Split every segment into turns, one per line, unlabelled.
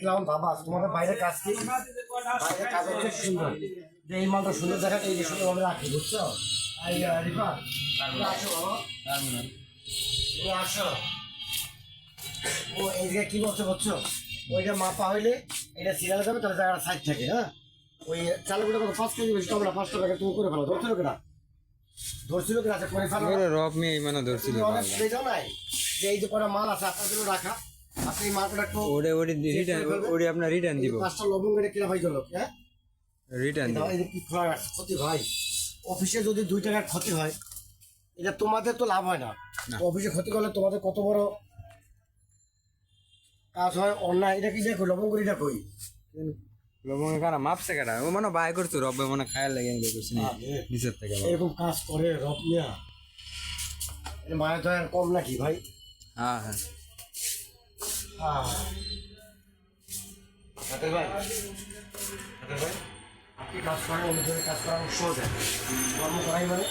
কেমন বাবা তোমাদের বাইরে কাজ কি? বাইরে কাজ হচ্ছে সুন্দর। যে এই মালটা সুন্দর দেখা এই যে সুন্দর ভাবে রাখি বুঝছ? আসো ও এই কি বলছো বুঝছ? ওইটা মাপা হইলে এটা সিরিয়াল যাবে তাহলে জায়গাটা সাইড থাকে হ্যাঁ? ওই চালগুলো কত পাঁচ কেজি বেশি তোমরা পাঁচটা প্যাকেট তুমি করে ফেলো। ধরছিল কেনা ধরছিল কেনা আচ্ছা করে ফেলো।
রব মেয়ে মানে ধরছিল
তুমি অনেক যাও নাই। যে এই যে কটা মাল আছে আপনার জন্য রাখা। এই মালটা একটু
ওরে ওরে রিটার্ন ওরে আপনার রিটার্ন দিব।
পাঁচটা লবঙ্গ এটা কিনা ভাই চলো হ্যাঁ?
রিটার্ন
এটা- এটা কি খোলা ক্ষতি ভাই অফিসে যদি দুই টাকার ক্ষতি হয় এটা তোমাদের তো লাভ হয় না। অফিসে ক্ষতি করলে তোমাদের কত বড় কাজ হয় অন্যায় এটা কি দেখো লবঙ্গ এটা কই?
লবঙ্গ কারা? মাপছে কারা? ও মানে বাই করছ রব মানে খায়ার লাগে নিচের থেকে
এরকম কাজ করে রব মিয়া। এর মায়া কম নাকি ভাই?
হ্যাঁ হ্যাঁ।
আহ। হাতের ভাই। হাতের ভাই। আপনি কাজ করেন অনুযায়ী কাজ সহজ হয় ধর্ম করাই মানে?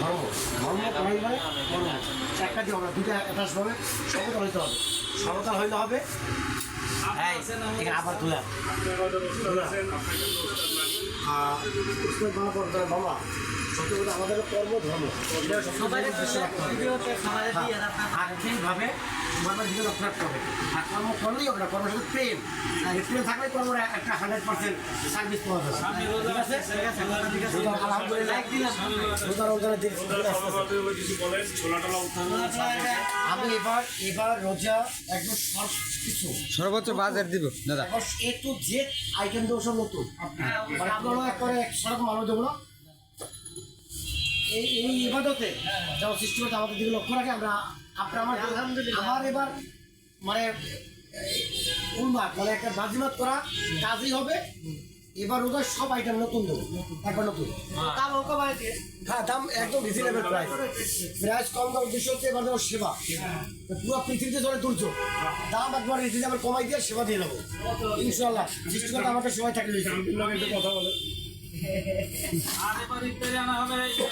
ধর্ম। ধর্ম করাই মানে? কর্ম একটা দিয়ে হবে দুইটা অ্যাটাচ হবে সমতা হইতে হবে। সমতা হইলে হবে? আবার তুলা। আহ, উস্তাদ বাবা। আমাদের কর্ম ধর্ম এটা আর্থিকভাবে তোমার হবে। আর কর্ম করলেই হবে না কর্মের সাথে প্রেম। আর প্রেম থাকলে কর্মের একটা হান্ড্রেড পার্সেন্ট সার্ভিস পাওয়া যাবে আমি এবার এবার রোজা একদম সব কিছু।
সর্বোচ্চ বাজার দিব দাদা।
এ টু জেড আইটেম দেবো সব নতুন। আপনারা একবারে সব মানুষ দেবো না। এই এই ইবাদতে যেমন সৃষ্টি করতে আমাদের দিকে লক্ষ্য রাখে। আমরা আপনার আমার আমার এবার মানে উন্মাদ মানে একটা বাজিমাত করা কাজই হবে। এবার ওদের সব আইটেম নতুন দেবো। একবার নতুন। দাম হোক হ্যাঁ দাম একদম রিজনেবল প্রাইস প্রাইস কম দাম উদ্দেশ্য হচ্ছে এবার দেবো সেবা। পুরো পৃথিবীতে ধরে তুলছো দাম একবার রিজনেবল কমাই দিয়ে সেবা দিয়ে দেবো ইনশাল্লাহ সৃষ্টি করতে আমাদের সময় থাকলে
কথা বলে চক বাজারের ইফতারি হবে।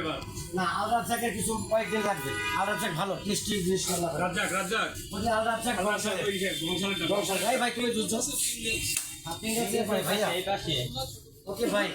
এবার।
না আলাদা চাকের কিছু কয়েকদিন লাগবে। আলাদা চাক ভালো টেস্টি জিনিস আলাদা
রাজ্জাক রাজ্জাক।
বলছি আলাদা চাক ভাই ভাই তুমি বুঝছ আপনি গেছে ভাই ভাইয়া। ওকে ভাই।